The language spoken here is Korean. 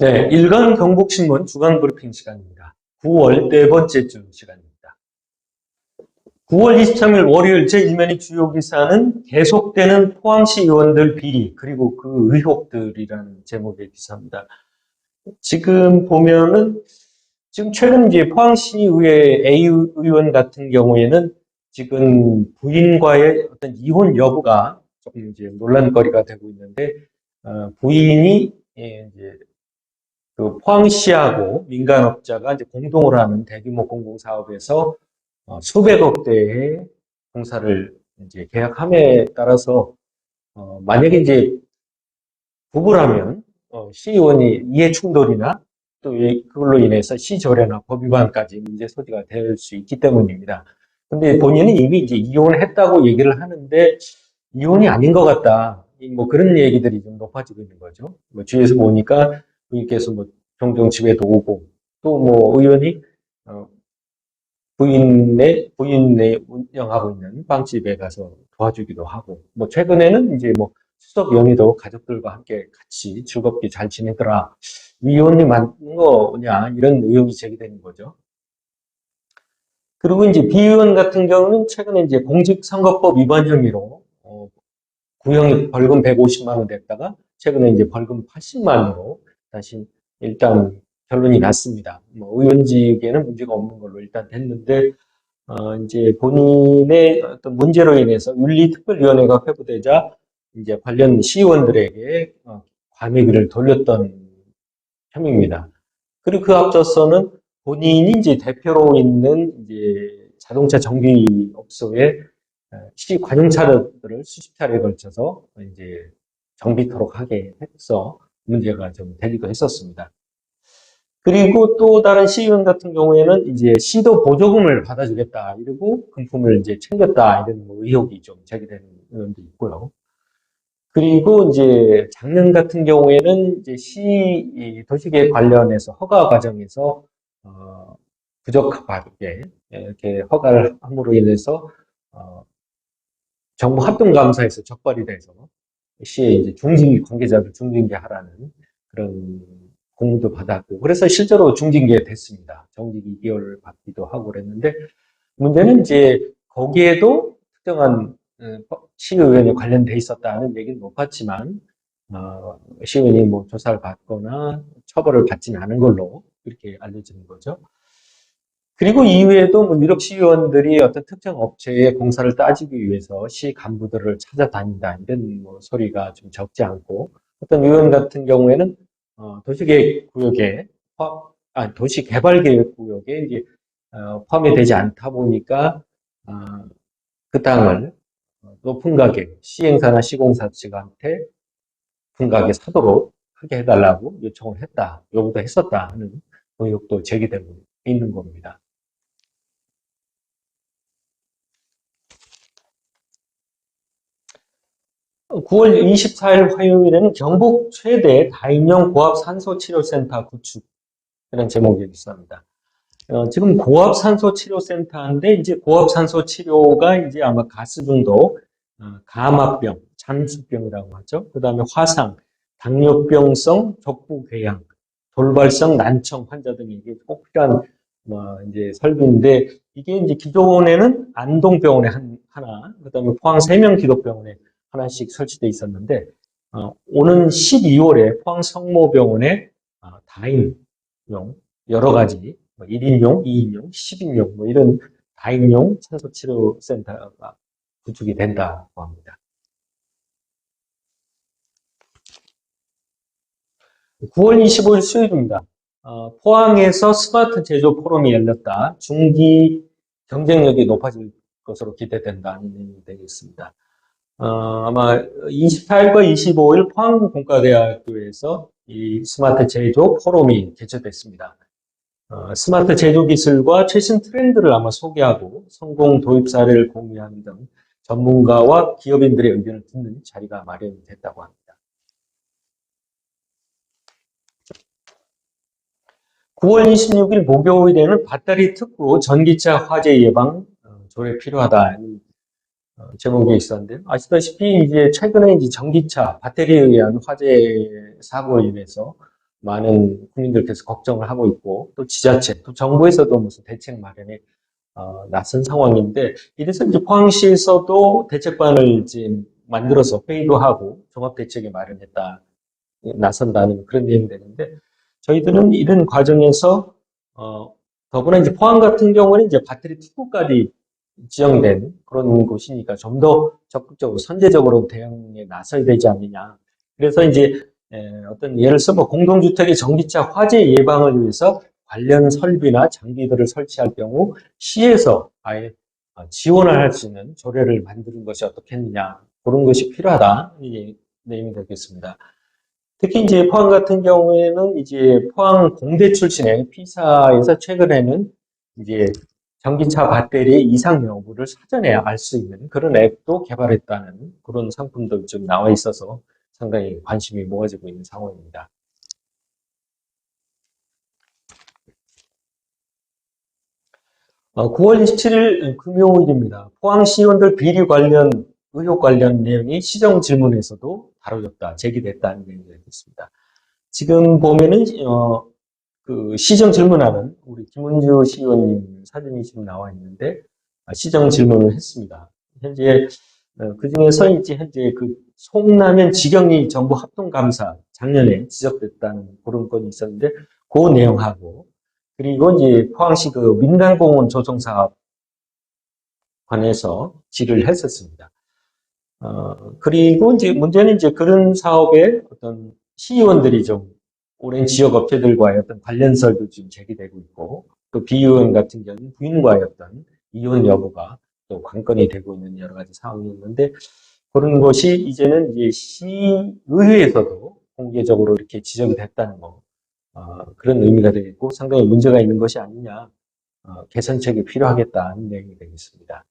네, 일간 경북신문 주간 브리핑 시간입니다. 9월 네 번째 주 시간입니다. 9월 23일 월요일 제1면의 주요 기사는 계속되는 포항시 의원들 비리 그리고 그 의혹들이라는 제목의 기사입니다. 지금 보면은 지금 최근 이제 포항시의회 A 의원 같은 경우에는 지금 부인과의 어떤 이혼 여부가 조금 이제 논란거리가 되고 있는데 어, 부인이 예, 이제 그 포항시하고 민간업자가 이제 공동으로 하는 대규모 공공사업에서 어, 수백억 대의 공사를 이제 계약함에 따라서 어, 만약에 이제 부부라면 어, 시의원이 이해 충돌이나 또 이- 그걸로 인해서 시조례나 법 위반까지 문제 소지가 될 수 있기 때문입니다. 근데 본인은 이미 이제 이혼을 했다고 얘기를 하는데 이혼이 아닌 것 같다. 이뭐 그런 얘기들이 좀 높아지고 있는 거죠. 뭐 주위에서 보니까 부인께서 뭐 종종 집에도 오고 또 뭐 의원이 어, 부인의 부인의 운영하고 있는 빵집에 가서 도와주기도 하고 뭐 최근에는 이제 뭐 추석 연휴도 가족들과 함께 같이 즐겁게 잘 지내더라. 이혼이 맞는 거냐 이런 의혹이 제기되는 거죠. 그리고 이제 비의원 같은 경우는 최근에 이제 공직선거법 위반 혐의로 어, 구형이 벌금 150만 원 됐다가 최근에 이제 벌금 80만 원으로 다시 일단 결론이 났습니다. 뭐 의원직에는 문제가 없는 걸로 일단 됐는데 어, 이제 본인의 어떤 문제로 인해서 윤리특별위원회가 회부되자 이제 관련 시의원들에게 어, 과메기를 돌렸던 혐의입니다. 그리고 그 앞서서는 본인이 이제 대표로 있는 이제 자동차 정비 업소에 어, 시 관용차들을 수십 차례에 걸쳐서 이제 정비토록 하게 해서 문제가 좀 되기도 했었습니다. 그리고 또 다른 시의원 같은 경우에는 이제 시도 보조금을 받아주겠다 이러고 금품을 이제 챙겼다 이런 뭐 의혹이 좀 제기되는 의원도 있고요. 그리고 이제 작년 같은 경우에는 이제 시이 도시계획 관련해서 허가 과정에서 어, 부적합하게 이렇게 허가를 함으로 인해서 어, 정부 합동감사에서 적발이 돼서 시에 이제 중징계 관계자들 중징계하라는 그런 공문도 받았고 그래서 실제로 중징계 됐습니다. 정직 2개월 받기도 하고 그랬는데 문제는 이제 거기에도 특정한 어, 시의원이 관련돼 있었다는 얘기는 못 봤지만 어, 시의원이 뭐 조사를 받거나 처벌을 받지는 않은 걸로 이렇게 알려지는 거죠. 그리고 이외에도 뭐 유력 시의원들이 어떤 특정 업체의 공사를 따지기 위해서 시 간부들을 찾아다닌다 이런 뭐 소리가 좀 적지 않고 어떤 의원 같은 경우에는 어, 도시계획 구역에 아, 도시개발계획 구역에 이제 어, 포함이 되지 않다 보니까 어, 그 땅을 높은 가격 시행사나 시공사 측한테 높은 가격에 사도록 하게 해달라고 요청을 했다, 요구도 했었다 하는 의혹도 제기되고 있는 겁니다. 9월 24일 화요일에는 경북 최대 다인용 고압 산소 치료센터 구축 이런 제목이 있습니다. 어, 지금 고압 산소 치료센터인데 이제 고압 산소 치료가 이제 아마 가스 중독, 어, 감압병, 잠수병이라고 하죠. 그 다음에 화상, 당뇨병성 족부 궤양, 돌발성 난청 환자 등에게 꼭 필요한 뭐 이제 설비인데 이게 이제 기존에는 안동병원에 한, 하나, 그 다음에 포항 세명기독병원에 하나씩 설치돼 있었는데 어, 오는 12월에 포항 성모병원에 어, 다인용 여러 가지 뭐 1인용, 2인용, 10인용 뭐 이런 다인용 산소치료센터가 구축이 된다고 합니다. 9월 25일 수요일입니다. 어, 포항에서 스마트 제조 포럼이 열렸다. 중기 경쟁력이 높아질 것으로 기대된다는 내용이 되겠습니다. 어, 아마 24일과 25일 포항 공과대학교에서 이 스마트 제조 포럼이 개최됐습니다. 어, 스마트 제조 기술과 최신 트렌드를 아마 소개하고 성공 도입 사례를 공유하는 등 전문가와 기업인들의 의견을 듣는 자리가 마련됐다고 합니다. 9월 26일 목요일에는 배터리 특구 전기차 화재 예방 어, 조례 필요하다. 어, 제목이 있었는데요. 아시다시피 이제 최근에 이제 전기차 배터리에 의한 화재 사고로 인해서 많은 국민들께서 걱정을 하고 있고 또 지자체 또 정부에서도 무슨 대책 마련에 어, 나선 상황인데 이래서 이제 포항시에서도 대책반을 이제 만들어서 회의도 하고 종합 대책에 마련했다 나선다는 그런 내용이 되는데 저희들은 이런 과정에서 어, 더구나 이제 포항 같은 경우는 이제 배터리 특구까지 지정된 그런 곳이니까 좀 더 적극적으로 선제적으로 대응에 나서야 되지 않느냐. 그래서 이제 에, 어떤 예를 뭐 공동주택의 전기차 화재 예방을 위해서 관련 설비나 장비들을 설치할 경우 시에서 아예 어, 지원을 할 수 있는 조례를 만드는 것이 어떻겠느냐 그런 것이 필요하다 이게 내용이 되겠습니다. 특히 이제 포항 같은 경우에는 이제 포항 공대 출신의 피사에서 최근에는 이제 전기차 배터리 이상 여부를 사전에 알 수 있는 그런 앱도 개발했다는 그런 상품도 좀 나와 있어서 상당히 관심이 모아지고 있는 상황입니다. 어, 9월 27일 금요일입니다. 포항 시의원들 비리 관련 의혹 관련 내용이 시정 질문에서도 다뤄졌다, 제기됐다는 내용이 있습니다. 지금 보면은 어, 그 시정 질문하는 우리 김은주 시의원님 사진이 지금 나와 있는데 아, 시정 질문을 했습니다. 현재 어, 그 중에서 이제 현재 그 송라면 지경리 정부 합동 감사 작년에 지적됐다는 그런 건이 있었는데 그 내용하고 그리고 이제 포항시 그 민간공원 조성 사업 관해서 질의를 했었습니다. 어, 그리고 이제 문제는 이제 그런 사업에 어떤 시의원들이 좀 오랜 지역 업체들과의 어떤 관련설도 지금 제기되고 있고 또 비의원 같은 경우는 부인과의 어떤 이혼 여부가 또 관건이 되고 있는 여러 가지 상황이 있는데 그런 것이 이제는 이제 시의회에서도 공개적으로 이렇게 지적이 됐다는 거 어, 그런 의미가 되겠고 상당히 문제가 있는 것이 아니냐 어, 개선책이 필요하겠다는 내용이 되겠습니다.